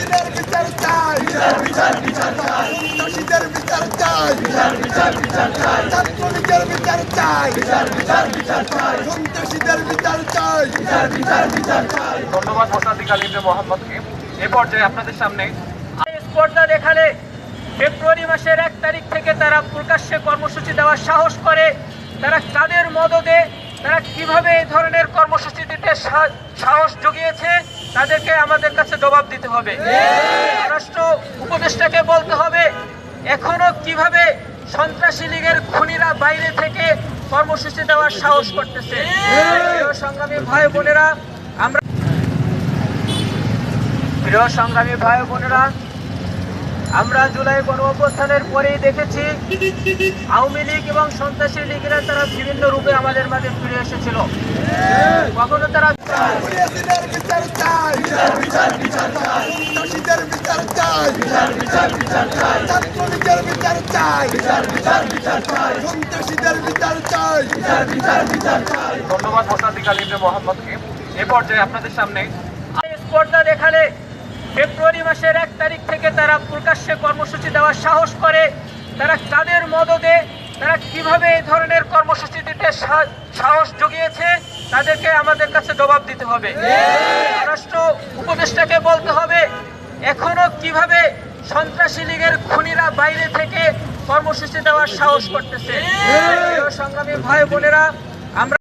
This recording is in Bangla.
হাসিনার বিচার চাই। বিচার বিচার চাই। বিচার চাই। বিচার বিচার বিচার চাই। ছাত্রলীগের বিচার চাই। বিচার বিচার বিচার চাই। সন্ত্রাসীদের বিচার চাই? বিচার বিচার বিচার চাই। ধন্যবাদ মোসাদ্দিক মোহাম্মদকে এ পর্যায়ে আপনাদের সামনে স্পর্ধা দেখালে ফেব্রুয়ারি মাসের এক তারিখ থেকে তারা প্রকাশ্যে কর্মসূচি দেওয়ার সাহস করে। তারা কাদের মদদে তারা কীভাবে এই ধরনের কর্মসূচি দিতে সাহস জুগিয়েছে তাদেরকে আমাদের কাছে জবাব দিতে হবে। রাষ্ট্র উপদেষ্টাকে বলতে হবে, এখনও কীভাবে সন্ত্রাসী লীগের খুনিরা বাইরে থেকে কর্মসূচি দেওয়ার সাহস করতেছে। সংগ্রামী ভাই বোনেরা, আমরা প্রিয় সংগ্রামী ভাই বোনেরা, আমরা জুলাই গণ অভ্যুত্থানের পরেই দেখেছি, আওয়ামী লীগ এবং সন্ত্রাসী লীগেরা তারা বিভিন্ন রূপে আমাদের মাঝে ফিরে এসেছিল। কখনো তারা ধন্যবাদ মোসাদ্দিক আলী মোহাম্মদকে। এ পর্যায়ে আপনাদের সামনে স্পর্ধা দেখালে ফেব্রুয়ারি মাসের এক তারিখ থেকে তারা প্রকাশ্যে কর্মসূচি দেওয়ার সাহস করে। তারা কাদের মদদে, তারা কীভাবে এই ধরনের কর্মসূচি দিতে সাহস জুগিয়েছে তাদেরকে আমাদের কাছে জবাব দিতে হবে। রাষ্ট্র উপদেষ্টাকে বলতে হবে, এখনও কীভাবে সন্ত্রাসী লীগের খুনিরা বাইরে থেকে কর্মসূচি দেওয়ার সাহস করতেছে। সংগ্রামী ভাই বোনেরা, আমরা